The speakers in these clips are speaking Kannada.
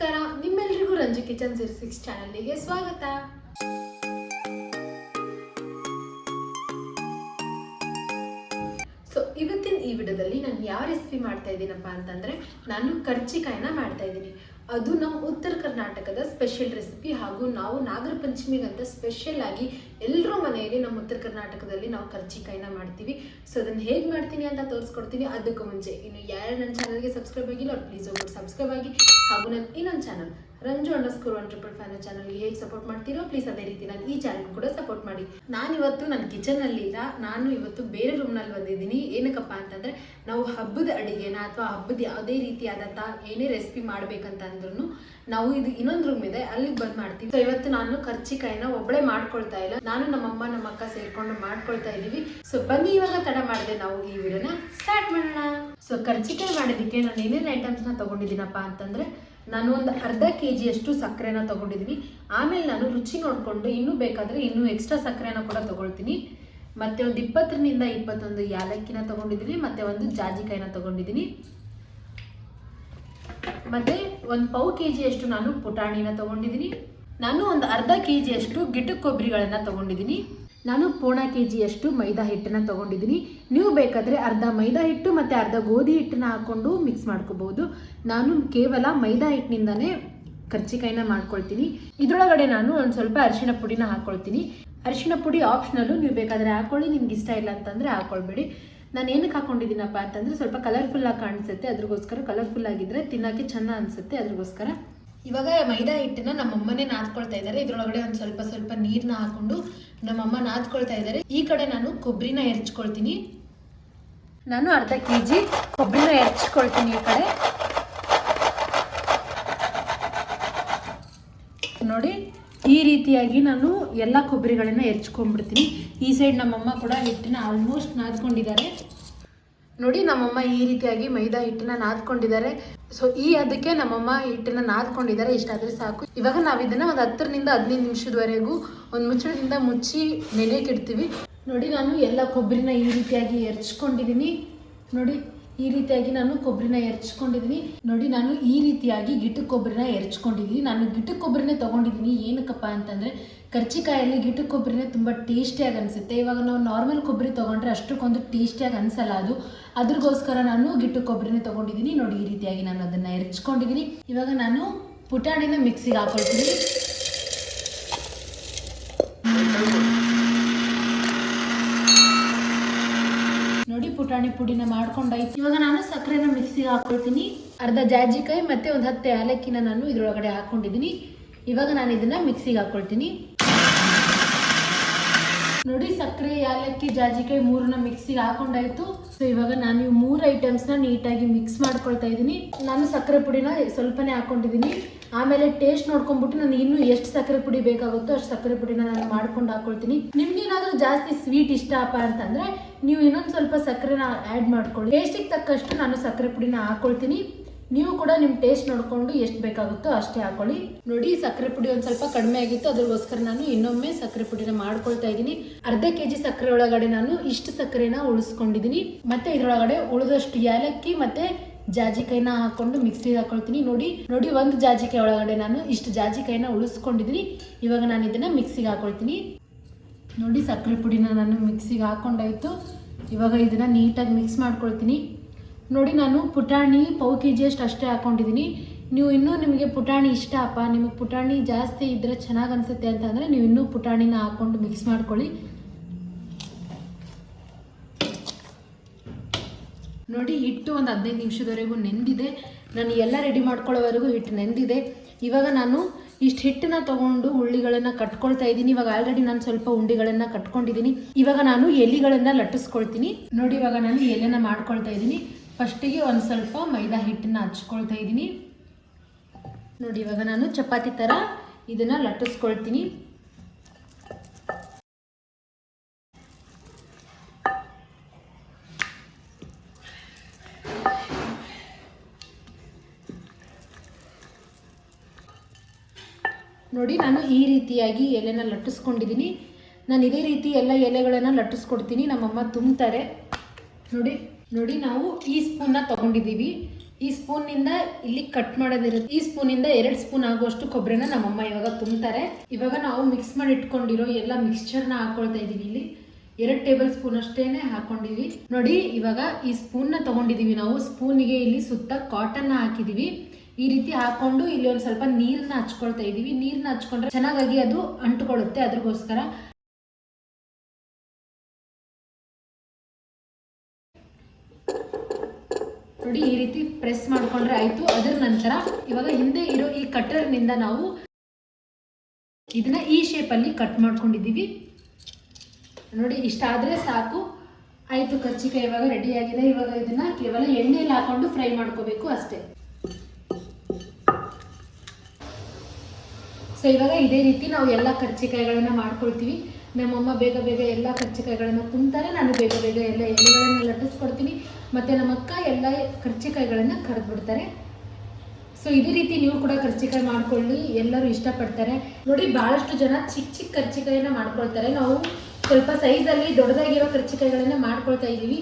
ನಮಸ್ಕಾರ. ನಿಮ್ಮೆಲ್ಲರಿಗೂ ರಂಜು ಕಿಚನ್ ಜೀರೋ ಸಿಕ್ಸ್ ಚಾನಲ್ಗೆ ಸ್ವಾಗತ. ಸೊ ಇವತ್ತಿನ ಈ ವಿಡಿಯೋದಲ್ಲಿ ನಾನು ಯಾವ ರೆಸಿಪಿ ಮಾಡ್ತಾ ಇದ್ದೀನಪ್ಪ ಅಂತಂದ್ರೆ, ನಾನು ಕರ್ಜಿಕಾಯಿನ ಮಾಡ್ತಾ ಇದ್ದೀನಿ. ಅದು ನಮ್ಮ ಉತ್ತರ ಕರ್ನಾಟಕದ ಸ್ಪೆಷಲ್ ರೆಸಿಪಿ ಹಾಗೂ ನಾವು ನಾಗರ ಪಂಚಮಿಗಂತ ಸ್ಪೆಷಲ್ ಆಗಿ ಎಲ್ಲರೂ ಮನೆಯಲ್ಲಿ ನಮ್ಮ ಉತ್ತರ ಕರ್ನಾಟಕದಲ್ಲಿ ನಾವು ಕರ್ಚಿಕಾಯಿನ ಮಾಡ್ತೀವಿ. ಸೊ ಅದನ್ನು ಹೇಗೆ ಮಾಡ್ತೀನಿ ಅಂತ ತೋರಿಸ್ಕೊಡ್ತೀನಿ. ಅದಕ್ಕೂ ಮುಂಚೆ ಇನ್ನು ಯಾರು ನನ್ನ ಚಾನಲ್ಗೆ ಸಬ್ಸ್ಕ್ರೈಬ್ ಆಗಿಲ್ಲ ಅವ್ರು ಪ್ಲೀಸ್ ಒಬ್ಬರು ಸಬ್ಸ್ಕ್ರೈಬ್ ಆಗಿ ಹಾಗೂ ನನ್ನ ಇನ್ನೊಂದು channel Ranju underscore one triple five ಚಾನಲ್ಗೆ ಹೇಗೆ ಸಪೋರ್ಟ್ ಮಾಡ್ತೀರೋ ಪ್ಲೀಸ್ ಅದೇ ರೀತಿ ನಾನು ಈ ಚಾನಲ್ ಕೂಡ ಸಪೋರ್ಟ್ ಮಾಡಿ. ನಾನು ಇವತ್ತು ನನ್ನ ಕಿಚನಲ್ಲಿ ಇಲ್ಲ, ನಾನು ಇವತ್ತು ಬೇರೆ ರೂಮ್ನಲ್ಲಿ ಬಂದಿದ್ದೀನಿ. ಏನಕ್ಕಪ್ಪ ಅಂತಂದ್ರೆ, ನಾವು ಹಬ್ಬದ ಅಡುಗೆನ ಅಥವಾ ಹಬ್ಬದ ಯಾವುದೇ ರೀತಿಯಾದಂಥ ಏನೇ ರೆಸಿಪಿ ಮಾಡ್ಬೇಕಂತ ಅಂದ್ರೂ ನಾವು ಇದು ಇನ್ನೊಂದು ರೂಮ್ ಇದೆ, ಅಲ್ಲಿಗೆ ಬಂದ್ ಮಾಡ್ತೀವಿ. ಸೊ ಇವತ್ತು ನಾನು ಕರ್ಚಿಕಾಯಿನ ಒಬ್ಬಳೇ ಮಾಡ್ಕೊಳ್ತಾ ಇಲ್ಲ. ನಾನು ನಮ್ಮಮ್ಮ ನಮ್ಮ ಅಕ್ಕ ಸೇರ್ಕೊಂಡು ಮಾಡ್ಕೊಳ್ತಾ ಇದೀವಿ ಸೊ ಬನ್ನಿ ಇವಾಗ ತಡ ಮಾಡಿದೆ ನಾವು ಈ ವಿಡಿಯೋನ ಸ್ಟಾರ್ಟ್ ಮಾಡೋಣ. ಸೊ ಕರ್ಚಿಕಾಯಿ ಮಾಡೋದಕ್ಕೆ ನಾನು ಏನೇನು ಐಟಮ್ಸ್ನ ತಗೊಂಡಿದ್ದೀನಪ್ಪ ಅಂತಂದ್ರೆ ನಾನು ಒಂದು ಅರ್ಧ ಕೆ ಜಿಯಷ್ಟು ಸಕ್ಕರೆನ ತಗೊಂಡಿದ್ದೀನಿ ಆಮೇಲೆ ನಾನು ರುಚಿ ನೋಡಿಕೊಂಡು ಇನ್ನೂ ಬೇಕಾದರೆ ಇನ್ನೂ ಎಕ್ಸ್ಟ್ರಾ ಸಕ್ಕರೆನ ಕೂಡ ತೊಗೊಳ್ತೀನಿ. ಮತ್ತು ಒಂದು ಇಪ್ಪತ್ತರಿಂದ ಇಪ್ಪತ್ತೊಂದು ಯಾಲಕ್ಕಿನ ತಗೊಂಡಿದ್ದೀನಿ ಮತ್ತು ಒಂದು ಜಾಜಿಕಾಯಿನ ತಗೊಂಡಿದ್ದೀನಿ ಮತ್ತು ಒಂದು ಪೌ ಕೆ ಜಿಯಷ್ಟು ನಾನು ಪುಟಾಣಿನ ತಗೊಂಡಿದ್ದೀನಿ ನಾನು ಒಂದು ಅರ್ಧ ಕೆ ಜಿಯಷ್ಟು ಗಿಡ್ಡ ಕೊಬ್ಬರಿಗಳನ್ನು ತಗೊಂಡಿದ್ದೀನಿ ನಾನು ಪೋಣ ಕೆ ಜಿಯಷ್ಟು ಮೈದಾ ಹಿಟ್ಟನ್ನು ತಗೊಂಡಿದ್ದೀನಿ. ನೀವು ಬೇಕಾದರೆ ಅರ್ಧ ಮೈದಾ ಹಿಟ್ಟು ಮತ್ತು ಅರ್ಧ ಗೋಧಿ ಹಿಟ್ಟನ್ನ ಹಾಕ್ಕೊಂಡು ಮಿಕ್ಸ್ ಮಾಡ್ಕೋಬಹುದು. ನಾನು ಕೇವಲ ಮೈದಾ ಹಿಟ್ಟಿನಿಂದನೇ ಕರ್ಚಿಕಾಯಿನ ಮಾಡ್ಕೊಳ್ತೀನಿ. ಇದರೊಳಗಡೆ ನಾನು ಒಂದು ಸ್ವಲ್ಪ ಅರಿಶಿನ ಪುಡಿನ ಹಾಕ್ಕೊಳ್ತೀನಿ ಅರಿಶಿನ ಪುಡಿ ಆಪ್ಷನಲ್ಲು ನೀವು ಬೇಕಾದರೆ ಹಾಕ್ಕೊಳ್ಳಿ ನಿಮ್ಗೆ ಇಷ್ಟ ಇಲ್ಲ ಅಂತಂದರೆ ಹಾಕ್ಕೊಳ್ಬೇಡಿ ನಾನು ಏನಕ್ಕೆ ಹಾಕೊಂಡಿದ್ದೀನಪ್ಪ ಅಂತಂದರೆ ಸ್ವಲ್ಪ ಕಲರ್ಫುಲ್ಲಾಗಿ ಕಾಣಿಸುತ್ತೆ, ಅದ್ರಿಗೋಸ್ಕರ ಕಲರ್ಫುಲ್ ಆಗಿದ್ರೆ ತಿನ್ನೋಕ್ಕೆ ಚೆನ್ನ ಅನಿಸುತ್ತೆ ಅದ್ರಿಗೋಸ್ಕರ. ಇವಾಗ ಮೈದಾ ಹಿಟ್ಟನ್ನ ನಮ್ಮಮ್ಮನೇ ನಾದ್ಕೊಳ್ತಾ ಇದ್ದಾರೆ. ಇದರೊಳಗಡೆ ಒಂದು ಸ್ವಲ್ಪ ಸ್ವಲ್ಪ ನೀರನ್ನ ಹಾಕೊಂಡು ನಮ್ಮಮ್ಮ ನಾದ್ಕೊಳ್ತಾ ಇದ್ದಾರೆ. ಈ ಕಡೆ ನಾನು ಕೊಬ್ಬರಿನ ಹೆರ್ಚ್ಕೊಳ್ತೀನಿ ನಾನು ಅರ್ಧ ಕೆ ಜಿ ಕೊಬ್ಬರಿನ ಹೆರ್ಚ್ಕೊಳ್ತೀನಿ ಈ ಕಡೆ. ನೋಡಿ, ಈ ರೀತಿಯಾಗಿ ನಾನು ಎಲ್ಲ ಕೊಬ್ಬರಿಗಳನ್ನ ಎರ್ಚ್ಕೊಂಡ್ಬಿಡ್ತೀನಿ. ಈ ಸೈಡ್ ನಮ್ಮಮ್ಮ ಕೂಡ ಹಿಟ್ಟನ್ನ ಆಲ್ಮೋಸ್ಟ್ ನಾದ್ಕೊಂಡಿದ್ದಾರೆ. ನೋಡಿ ನಮ್ಮಮ್ಮ ಈ ರೀತಿಯಾಗಿ ಮೈದಾ ಹಿಟ್ಟನ್ನ ನಾದ್ಕೊಂಡಿದ್ದಾರೆ. ಸೊ ಈ ಅದಕ್ಕೆ ನಮ್ಮಮ್ಮ ಹಿಟ್ಟನ್ನ ನಾದ್ಕೊಂಡಿದ್ದಾರೆ. ಇಷ್ಟಾದ್ರೆ ಸಾಕು. ಇವಾಗ ನಾವು ಇದನ್ನ ಒಂದು ಹತ್ತರಿಂದ ಹದಿನೈದು ನಿಮಿಷದವರೆಗೂ ಒಂದು ಮುಚ್ಚಳದಿಂದ ಮುಚ್ಚಿ ನೆನೆಯಕ್ಕೆ ಇಡ್ತೀವಿ. ನೋಡಿ ನಾನು ಎಲ್ಲ ಕೊಬ್ಬರಿನ ಈ ರೀತಿಯಾಗಿ ಎರಚ್ಕೊಂಡಿದ್ದೀನಿ ನೋಡಿ. ಈ ರೀತಿಯಾಗಿ ನಾನು ಕೊಬ್ಬರಿನ ಎರಚ್ಕೊಂಡಿದ್ದೀನಿ ನೋಡಿ, ನಾನು ಈ ರೀತಿಯಾಗಿ ಗಿಟ್ಟು ಕೊಬ್ಬರಿನ ಎರಚ್ಕೊಂಡಿದ್ದೀನಿ ನಾನು ಗಿಟ್ಟು ಕೊಬ್ಬರಿನೇ ತೊಗೊಂಡಿದ್ದೀನಿ ಏನಕ್ಕಪ್ಪ ಅಂತಂದರೆ, ಕರ್ಚಿಕಾಯಲ್ಲಿ ಗಿಟ್ಟು ಕೊಬ್ಬರಿನೇ ತುಂಬ ಟೇಸ್ಟಿಯಾಗಿ ಅನಿಸುತ್ತೆ. ಇವಾಗ ನಾವು ನಾರ್ಮಲ್ ಕೊಬ್ಬರಿ ತೊಗೊಂಡ್ರೆ ಅಷ್ಟಕ್ಕೊಂದು ಟೇಸ್ಟಿಯಾಗಿ ಅನಿಸಲ್ಲ ಅದು. ಅದ್ರಗೋಸ್ಕರ ನಾನು ಗಿಟ್ಟು ಕೊಬ್ಬರಿನೇ ತೊಗೊಂಡಿದ್ದೀನಿ ನೋಡಿ, ಈ ರೀತಿಯಾಗಿ ನಾನು ಅದನ್ನು ಎರಚ್ಕೊಂಡಿದ್ದೀನಿ ಇವಾಗ ನಾನು ಪುಟಾಣಿನ ಮಿಕ್ಸಿಗೆ ಹಾಕೊಳ್ತೀನಿ. ಪುಟಾಣಿ ಪುಡಿನ ಮಾಡ್ಕೊಂಡಾಯ್ತು. ಇವಾಗ ನಾನು ಸಕ್ಕರೆನ ಮಿಕ್ಸಿಗೆ ಹಾಕೊಳ್ತೀನಿ. ಅರ್ಧ ಜಾಜಿಕಾಯಿ ಮತ್ತೆ ಒಂದು ಹತ್ತು ಏಲಕ್ಕಿನ ನಾನು ಇದ್ರೊಳಗಡೆ ಹಾಕೊಂಡಿದ್ದೀನಿ. ಇವಾಗ ನಾನು ಇದನ್ನ ಮಿಕ್ಸಿಗೆ ಹಾಕೊಳ್ತೀನಿ. ನೋಡಿ, ಸಕ್ಕರೆ, ಏಲಕ್ಕಿ, ಜಾಜಿಕಾಯಿ ಮೂರನ್ನ ಮಿಕ್ಸಿಗೆ ಹಾಕೊಂಡಾಯ್ತು. ಸೊ ಇವಾಗ ನಾನು ಈ ಮೂರು ಐಟಮ್ಸ್ನ ನೀಟಾಗಿ ಮಿಕ್ಸ್ ಮಾಡ್ಕೊಳ್ತಾ ಇದ್ದೀನಿ. ನಾನು ಸಕ್ಕರೆ ಪುಡಿನ ಸ್ವಲ್ಪನೇ ಹಾಕೊಂಡಿದ್ದೀನಿ. ಆಮೇಲೆ ಟೇಸ್ಟ್ ನೋಡ್ಕೊಂಡ್ಬಿಟ್ಟು ನನಗೆ ಇನ್ನೂ ಎಷ್ಟು ಸಕ್ಕರೆ ಪುಡಿ ಬೇಕಾಗುತ್ತೋ ಅಷ್ಟು ಸಕ್ಕರೆ ಪುಡಿನ ನಾನು ಮಾಡ್ಕೊಂಡು ಹಾಕೊಳ್ತೀನಿ. ನಿಮ್ಗೇನಾದರೂ ಜಾಸ್ತಿ ಸ್ವೀಟ್ ಇಷ್ಟಪ್ಪ ಅಂತಂದ್ರೆ ನೀವು ಇನ್ನೊಂದು ಸ್ವಲ್ಪ ಸಕ್ಕರೆನ ಆ್ಯಡ್ ಮಾಡ್ಕೊಳ್ಳಿ. ಟೇಸ್ಟಿಗೆ ತಕ್ಕಷ್ಟು ನಾನು ಸಕ್ಕರೆ ಪುಡಿನ ಹಾಕೊಳ್ತೀನಿ. ನೀವು ಕೂಡ ನಿಮ್ಮ ಟೇಸ್ಟ್ ನೋಡಿಕೊಂಡು ಎಷ್ಟು ಬೇಕಾಗುತ್ತೋ ಅಷ್ಟೇ ಹಾಕೊಳ್ಳಿ. ನೋಡಿ, ಸಕ್ಕರೆ ಪುಡಿ ಒಂದು ಸ್ವಲ್ಪ ಕಡಿಮೆ ಆಗಿತ್ತು. ಅದಕ್ಕೋಸ್ಕರ ನಾನು ಇನ್ನೊಮ್ಮೆ ಸಕ್ಕರೆ ಪುಡಿನ ಮಾಡ್ಕೊಳ್ತಾ ಇದ್ದೀನಿ. ಅರ್ಧ ಕೆ ಜಿ ಸಕ್ಕರೆ ಒಳಗಡೆ ನಾನು ಇಷ್ಟು ಸಕ್ಕರೆನ ಉಳಿಸ್ಕೊಂಡಿದ್ದೀನಿ. ಮತ್ತೆ ಇದರೊಳಗಡೆ ಉಳಿದಷ್ಟು ಏಲಕ್ಕಿ ಮತ್ತೆ ಜಾಜಿಕಾಯಿನ ಹಾಕೊಂಡು ಮಿಕ್ಸಿಗೆ ಹಾಕೊಳ್ತೀನಿ. ನೋಡಿ ನೋಡಿ ಒಂದು ಜಾಜಿಕಾಯಿ ಒಳಗಡೆ ನಾನು ಇಷ್ಟು ಜಾಜಿಕಾಯಿನ ಉಳಿಸ್ಕೊಂಡಿದ್ದೀನಿ ಇವಾಗ ನಾನು ಇದನ್ನು ಮಿಕ್ಸಿಗೆ ಹಾಕೊಳ್ತೀನಿ. ನೋಡಿ, ಸಕ್ಕರೆ ಪುಡಿನ ನಾನು ಮಿಕ್ಸಿಗೆ ಹಾಕೊಂಡಾಯಿತು. ಇವಾಗ ಇದನ್ನು ನೀಟಾಗಿ ಮಿಕ್ಸ್ ಮಾಡ್ಕೊಳ್ತೀನಿ. ನೋಡಿ, ನಾನು ಪುಟಾಣಿ ಪೌ ಕೆ ಜಿಯಷ್ಟು ಅಷ್ಟೇ ಹಾಕೊಂಡಿದ್ದೀನಿ ನೀವು ಇನ್ನೂ ನಿಮಗೆ ಪುಟಾಣಿ ಇಷ್ಟ, ಅಪ್ಪ. ನಿಮಗೆ ಪುಟಾಣಿ ಜಾಸ್ತಿ ಇದ್ದರೆ ಚೆನ್ನಾಗಿ ಅನಿಸುತ್ತೆ ಅಂತಂದರೆ ನೀವು ಇನ್ನೂ ಪುಟಾಣಿನ ಹಾಕ್ಕೊಂಡು ಮಿಕ್ಸ್ ಮಾಡ್ಕೊಳ್ಳಿ. ನೋಡಿ, ಹಿಟ್ಟು ಒಂದು ಹದಿನೈದು ನಿಮಿಷದವರೆಗೂ ನೆಂದಿದೆ. ನಾನು ಎಲ್ಲ ರೆಡಿ ಮಾಡ್ಕೊಳ್ಳೋವರೆಗೂ ಹಿಟ್ಟು ನೆಂದಿದೆ. ಇವಾಗ ನಾನು ಇಷ್ಟು ಹಿಟ್ಟನ್ನ ತಗೊಂಡು ಉಳ್ಳಿಗಳನ್ನು ಕಟ್ಕೊಳ್ತಾ ಇದ್ದೀನಿ. ಇವಾಗ ಆಲ್ರೆಡಿ ನಾನು ಸ್ವಲ್ಪ ಉಂಡಿಗಳನ್ನು ಕಟ್ಕೊಂಡಿದ್ದೀನಿ. ಇವಾಗ ನಾನು ಎಲೆಗಳನ್ನು ಲಟ್ಟಿಸ್ಕೊಳ್ತೀನಿ. ನೋಡಿ, ಇವಾಗ ನಾನು ಎಲೆನ ಮಾಡ್ಕೊಳ್ತಾ ಇದ್ದೀನಿ. ಫಸ್ಟಿಗೆ ಒಂದು ಸ್ವಲ್ಪ ಮೈದಾ ಹಿಟ್ಟನ್ನ ಹಚ್ಕೊಳ್ತಾ ಇದ್ದೀನಿ. ನೋಡಿ, ಇವಾಗ ನಾನು ಚಪಾತಿ ಥರ ಇದನ್ನು ಲಟ್ಟಿಸ್ಕೊಳ್ತೀನಿ. ನೋಡಿ, ನಾನು ಈ ರೀತಿಯಾಗಿ ಎಲೆನ ಲಟ್ಟಿಸ್ಕೊಂಡಿದ್ದೀನಿ ನಾನು ಇದೇ ರೀತಿ ಎಲ್ಲ ಎಲೆಗಳನ್ನು ಲಟ್ಟಿಸ್ಕೊಡ್ತೀನಿ. ನಮ್ಮಮ್ಮ ತುಂಬ್ತಾರೆ. ನೋಡಿ ನೋಡಿ, ನಾವು ಈ ಸ್ಪೂನ್ನ ತೊಗೊಂಡಿದ್ದೀವಿ ಈ ಸ್ಪೂನಿಂದ ಇಲ್ಲಿ ಕಟ್ ಮಾಡೋದಿರುತ್ತೆ ಈ ಸ್ಪೂನಿಂದ ಎರಡು ಸ್ಪೂನ್ ಆಗುವಷ್ಟು ಕೊಬ್ಬರಿನ ನಮ್ಮಮ್ಮ ಇವಾಗ ತುಂಬ್ತಾರೆ. ಇವಾಗ ನಾವು ಮಿಕ್ಸ್ ಮಾಡಿ ಇಟ್ಕೊಂಡಿರೋ ಎಲ್ಲ ಮಿಕ್ಸ್ಚರ್ನ ಹಾಕೊಳ್ತಾ ಇದ್ದೀವಿ ಇಲ್ಲಿ. ಎರಡು ಟೇಬಲ್ ಸ್ಪೂನ್ ಅಷ್ಟೇ ಹಾಕೊಂಡಿವಿ ನೋಡಿ, ಇವಾಗ ಈ ಸ್ಪೂನ್ನ ತೊಗೊಂಡಿದ್ದೀವಿ ನಾವು. ಸ್ಪೂನಿಗೆ ಇಲ್ಲಿ ಸುತ್ತ ಕಾಟನ್ನ ಹಾಕಿದೀವಿ. ಈ ರೀತಿ ಹಾಕೊಂಡು ಇಲ್ಲಿ ಒಂದು ಸ್ವಲ್ಪ ನೀರನ್ನ ಹಚ್ಕೊಳ್ತಾ ಇದೀವಿ ನೀರನ್ನ ಹಚ್ಕೊಂಡ್ರೆ ಚೆನ್ನಾಗಾಗಿ ಅದು ಅಂಟ್ಕೊಳ್ಳುತ್ತೆ ಅದ್ರಗೋಸ್ಕರ. ನೋಡಿ, ಈ ರೀತಿ ಪ್ರೆಸ್ ಮಾಡ್ಕೊಂಡ್ರೆ ಆಯ್ತು. ಅದರ ನಂತರ ಇವಾಗ ಹಿಂದೆ ಇರೋ ಈ ಕಟ್ಟರ್ನಿಂದ ನಾವು ಇದನ್ನ ಈ ಶೇಪಲ್ಲಿ ಕಟ್ ಮಾಡ್ಕೊಂಡಿದ್ದೀವಿ. ನೋಡಿ, ಇಷ್ಟ ಆದ್ರೆ ಸಾಕು. ಆಯ್ತು, ಕರ್ಚಿಕಾಯಿ ಇವಾಗ ರೆಡಿ ಆಗಿದೆ. ಇವಾಗ ಇದನ್ನ ಕೇವಲ ಎಣ್ಣೆಯಲ್ಲಿ ಹಾಕೊಂಡು ಫ್ರೈ ಮಾಡ್ಕೋಬೇಕು ಅಷ್ಟೇ. ಸೊ ಇವಾಗ ಇದೇ ರೀತಿ ನಾವು ಎಲ್ಲ ಕರ್ಚಿಕಾಯಿಗಳನ್ನ ಮಾಡ್ಕೊಳ್ತೀವಿ. ನಮ್ಮಮ್ಮ ಬೇಗ ಬೇಗ ಎಲ್ಲ ಕರ್ಚಿಕಾಯಿಗಳನ್ನ ತುಂಬ್ತಾರೆ. ನಾನು ಬೇಗ ಬೇಗ ಎಲ್ಲ ಎಲೆಗಳನ್ನು ಲಟ್ಟಿಸ್ಕೊಡ್ತೀನಿ. ಮತ್ತು ನಮ್ಮ ಅಕ್ಕ ಎಲ್ಲ ಕರ್ಚಿಕಾಯಿಗಳನ್ನ ಕರೆದು ಬಿಡ್ತಾರೆ ಸೊ ಇದೇ ರೀತಿ ನೀವು ಕೂಡ ಕರ್ಚಿಕಾಯಿ ಮಾಡ್ಕೊಳ್ಳಿ. ಎಲ್ಲರೂ ಇಷ್ಟಪಡ್ತಾರೆ. ನೋಡಿ, ಬಹಳಷ್ಟು ಜನ ಚಿಕ್ಕ ಚಿಕ್ಕ ಕರ್ಚಿಕಾಯಿನ ಮಾಡ್ಕೊಳ್ತಾರೆ. ನಾವು ಸ್ವಲ್ಪ ಸೈಜಲ್ಲಿ ದೊಡ್ಡದಾಗಿರೋ ಕರ್ಚಿಕಾಯಿಗಳನ್ನ ಮಾಡ್ಕೊಳ್ತಾ ಇದ್ದೀವಿ.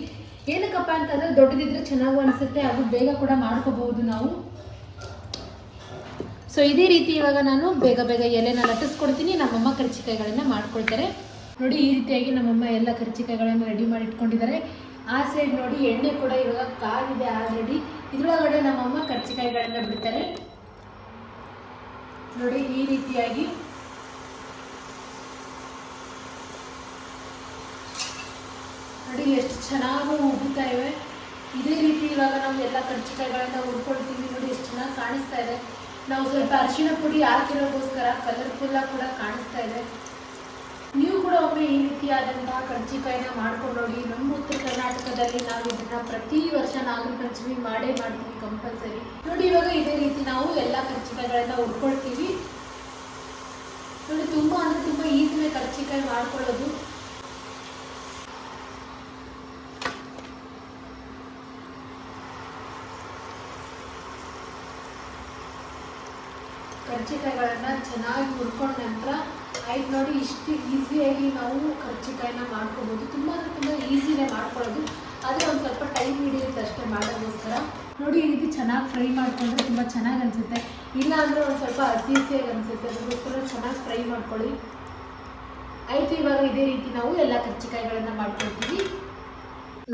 ಏನಕ್ಕಪ್ಪ ಅಂತಂದ್ರೆ ದೊಡ್ಡದಿದ್ರೆ ಚೆನ್ನಾಗೂ ಅನಿಸುತ್ತೆ. ಅದು ಬೇಗ ಕೂಡ ಮಾಡ್ಕೋಬಹುದು ನಾವು. ಸೊ ಇದೇ ರೀತಿ ಇವಾಗ ನಾನು ಬೇಗ ಬೇಗ ಎಲೆನ ಲಟ್ಟಿಸ್ಕೊಡ್ತೀನಿ. ನಮ್ಮಮ್ಮ ಕರ್ಚಿಕಾಯಿಗಳನ್ನ ಮಾಡ್ಕೊಳ್ತಾರೆ. ನೋಡಿ, ಈ ರೀತಿಯಾಗಿ ನಮ್ಮಮ್ಮ ಎಲ್ಲ ಕರ್ಚಿಕಾಯಿಗಳನ್ನು ರೆಡಿ ಮಾಡಿ ಇಟ್ಕೊಂಡಿದ್ದಾರೆ. ಆ ಸೈಡ್ ನೋಡಿ, ಎಣ್ಣೆ ಕೂಡ ಇವಾಗ ಕಾಗಿದೆ ಆಲ್ರೆಡಿ ಇದರೊಳಗಡೆ ನಮ್ಮಮ್ಮ ಕರ್ಚಿಕಾಯಿಗಳನ್ನ ಬಿಡ್ತಾರೆ. ನೋಡಿ, ಈ ರೀತಿಯಾಗಿ. ನೋಡಿ, ಎಷ್ಟು ಚೆನ್ನಾಗಿ ಉಬ್ಬುತ್ತಾ ಇವೆ. ಇದೇ ರೀತಿ ಇವಾಗ ನಾವು ಎಲ್ಲ ಕರ್ಚಿಕಾಯಿಗಳನ್ನು ಹುಡ್ಕೊಳ್ತೀವಿ ನೋಡಿ, ಎಷ್ಟು ಚೆನ್ನಾಗಿ ಕಾಣಿಸ್ತಾ ಇದೆ. ನಾವು ಸ್ವಲ್ಪ ಅರಿಶಿನ ಪುಡಿ ಹಾಕಿರೋಗೋಸ್ಕರ ಕಲರ್ಫುಲ್ ಆಗಿ ಕೂಡ ಕಾಣಿಸ್ತಾ ಇದೆ. ನೀವು ಕೂಡ ಒಮ್ಮೆ ಈ ರೀತಿಯಾದಂತಹ ಕರ್ಜಿಕಾಯಿನ ಮಾಡ್ಕೊಂಡು ನೋಡಿ. ನಮ್ಮ ಉತ್ತರ ಕರ್ನಾಟಕದಲ್ಲಿ ನಾವು ಇದನ್ನ ಪ್ರತಿ ವರ್ಷ ನಾಗರ ಪಂಚಮಿ ಮಾಡೇ ಮಾಡ್ತೀವಿ ಕಂಪಲ್ಸರಿ ನೋಡಿ, ಇವಾಗ ಇದೇ ರೀತಿ ನಾವು ಎಲ್ಲ ಕರ್ಜಿಕಾಯಿಗಳನ್ನ ಉಟ್ಕೊಳ್ತೀವಿ. ನೋಡಿ, ತುಂಬಾ ಅಂದ್ರೆ ತುಂಬಾ ಈಸಿನೇ ಕರ್ಜಿಕಾಯಿ ಮಾಡ್ಕೊಳ್ಳೋದು. ಕರ್ಜಿಕಾಯಿಗಳನ್ನ ಚೆನ್ನಾಗಿ ಹುರ್ಕೊಂಡ ನಂತರ, ಆಯ್ತು ನೋಡಿ, ಇಷ್ಟು ಈಸಿಯಾಗಿ ನಾವು ಕರ್ಜಿಕಾಯಿನ ಮಾಡ್ಕೊಬೋದು. ತುಂಬ ಅಂದರೆ ತುಂಬ ಈಸಿನೇ ಮಾಡ್ಕೊಳ್ಳೋದು. ಆದರೆ ಒಂದು ಸ್ವಲ್ಪ ಟೈಮ್ ಹಿಡಿಯುತ್ತೆ ಅಷ್ಟೇ ಮಾಡೋದಕ್ಕೋಸ್ಕರ. ನೋಡಿ, ಈ ರೀತಿ ಚೆನ್ನಾಗಿ ಫ್ರೈ ಮಾಡ್ಕೊಂಡ್ರೆ ತುಂಬ ಚೆನ್ನಾಗಿ ಅನಿಸುತ್ತೆ. ಇಲ್ಲ ಅಂದರೆ ಒಂದು ಸ್ವಲ್ಪ ಹಸಿ ಹಸಿಯಾಗಿ ಅನಿಸುತ್ತೆ. ಅದಕ್ಕೋಸ್ಕರ ಚೆನ್ನಾಗಿ ಫ್ರೈ ಮಾಡ್ಕೊಳ್ಳಿ. ಆಯಿತು, ಇವಾಗ ಇದೇ ರೀತಿ ನಾವು ಎಲ್ಲ ಕರ್ಜಿಕಾಯಿಗಳನ್ನು ಮಾಡ್ಕೊಳ್ತೀವಿ.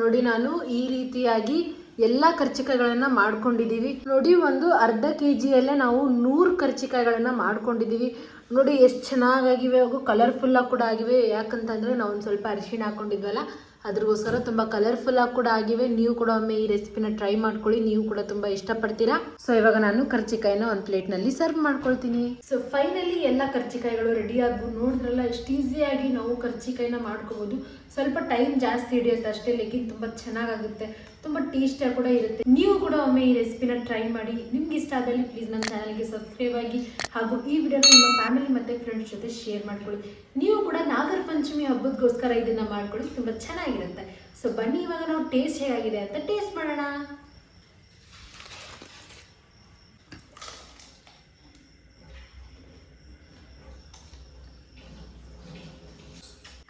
ನೋಡಿ, ನಾನು ಈ ರೀತಿಯಾಗಿ ಎಲ್ಲ ಕರ್ಚಿಕಾಯಿಗಳನ್ನ ಮಾಡ್ಕೊಂಡಿದ್ದೀವಿ. ನೋಡಿ ಒಂದು ಅರ್ಧ ಕೆ ಜಿಯಲ್ಲೇ ನಾವು ನೂರು ಕರ್ಚಿಕಾಯಿಗಳನ್ನ ಮಾಡ್ಕೊಂಡಿದ್ದೀವಿ. ನೋಡಿ ಎಷ್ಟು ಚೆನ್ನಾಗಾಗಿವೆ, ಹಾಗೂ ಕಲರ್ಫುಲ್ಲಾಗಿ ಕೂಡ ಆಗಿವೆ. ಯಾಕಂತಂದರೆ ನಾವು ಒಂದು ಸ್ವಲ್ಪ ಅರಿಶಿಣ ಹಾಕೊಂಡಿದ್ವಲ್ಲ ಅದ್ರಗೋಸ್ಕರ ತುಂಬ ಕಲರ್ಫುಲ್ಲಾಗಿ ಕೂಡ ಆಗಿವೆ. ನೀವು ಕೂಡ ಒಮ್ಮೆ ಈ ರೆಸಿಪಿನ ಟ್ರೈ ಮಾಡ್ಕೊಳ್ಳಿ. ನೀವು ಕೂಡ ತುಂಬ ಇಷ್ಟಪಡ್ತೀರಾ. ಸೊ ಇವಾಗ ನಾನು ಕರ್ಚಿಕಾಯಿನ ಒಂದು ಪ್ಲೇಟ್ನಲ್ಲಿ ಸರ್ವ್ ಮಾಡ್ಕೊಳ್ತೀನಿ. ಸೊ ಫೈನಲಿ ಎಲ್ಲ ಕರ್ಚಿಕಾಯಿಗಳು ರೆಡಿ ಆದ್ವು. ನೋಡಿದ್ರಲ್ಲ, ಎಷ್ಟು ಈಸಿಯಾಗಿ ನಾವು ಕರ್ಚಿಕಾಯಿನ ಮಾಡ್ಕೋಬಹುದು ಸ್ವಲ್ಪ ಟೈಮ್ ಜಾಸ್ತಿ ಹಿಡಿಯುತ್ತೆ ಅಷ್ಟೇ ಲೇಕಿನ್ ತುಂಬ ಚೆನ್ನಾಗಾಗುತ್ತೆ. ತುಂಬ ಟೇಸ್ಟಿಯಾಗಿ ಕೂಡ ಇರುತ್ತೆ. ನೀವು ಕೂಡ ಒಮ್ಮೆ ಈ ರೆಸಿಪಿನ ಟ್ರೈ ಮಾಡಿ. ನಿಮ್ಗೆ ಇಷ್ಟ ಆದಲ್ಲಿ ಪ್ಲೀಸ್ ನನ್ನ ಚಾನಲ್ಗೆ ಸಬ್ಸ್ಕ್ರೈಬ್ ಆಗಿ. ಹಾಗೂ ಈ ವಿಡಿಯೋನ ನಿಮ್ಮ ಫ್ಯಾಮಿಲಿ ಮತ್ತು ಫ್ರೆಂಡ್ಸ್ ಜೊತೆ ಶೇರ್ ಮಾಡ್ಕೊಳ್ಳಿ. ನೀವು ಕೂಡ ನಾಗರ ಪಂಚಮಿ ಹಬ್ಬದಗೋಸ್ಕರ ಇದನ್ನ ಮಾಡ್ಕೊಳ್ಳಿ ತುಂಬ ಚೆನ್ನಾಗಿರುತ್ತೆ. ಸೊ ಬನ್ನಿ, ಇವಾಗ ನಾವು ಟೇಸ್ಟ್ ಹೇಗಾಗಿದೆ ಅಂತ ಟೇಸ್ಟ್ ಮಾಡೋಣ.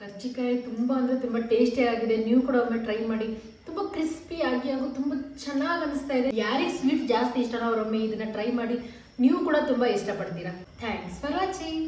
ಕರ್ಜಿಕಾಯಿ ತುಂಬ ಅಂದರೆ ತುಂಬ ಟೇಸ್ಟಿ ಆಗಿದೆ. ನೀವು ಕೂಡ ಒಮ್ಮೆ ಟ್ರೈ ಮಾಡಿ. ತುಂಬ ಕ್ರಿಸ್ಪಿ ಆಗಿ ಹಾಗೂ ತುಂಬ ಚೆನ್ನಾಗಿ ಅನಿಸ್ತಾ ಇದೆ. ಯಾರಿಗೆ ಸ್ವೀಟ್ ಜಾಸ್ತಿ ಇಷ್ಟನೋ ಅವರೊಮ್ಮೆ ಇದನ್ನ ಟ್ರೈ ಮಾಡಿ. ನೀವು ಕೂಡ ತುಂಬ ಇಷ್ಟಪಡ್ತೀರಾ. Thanks for watching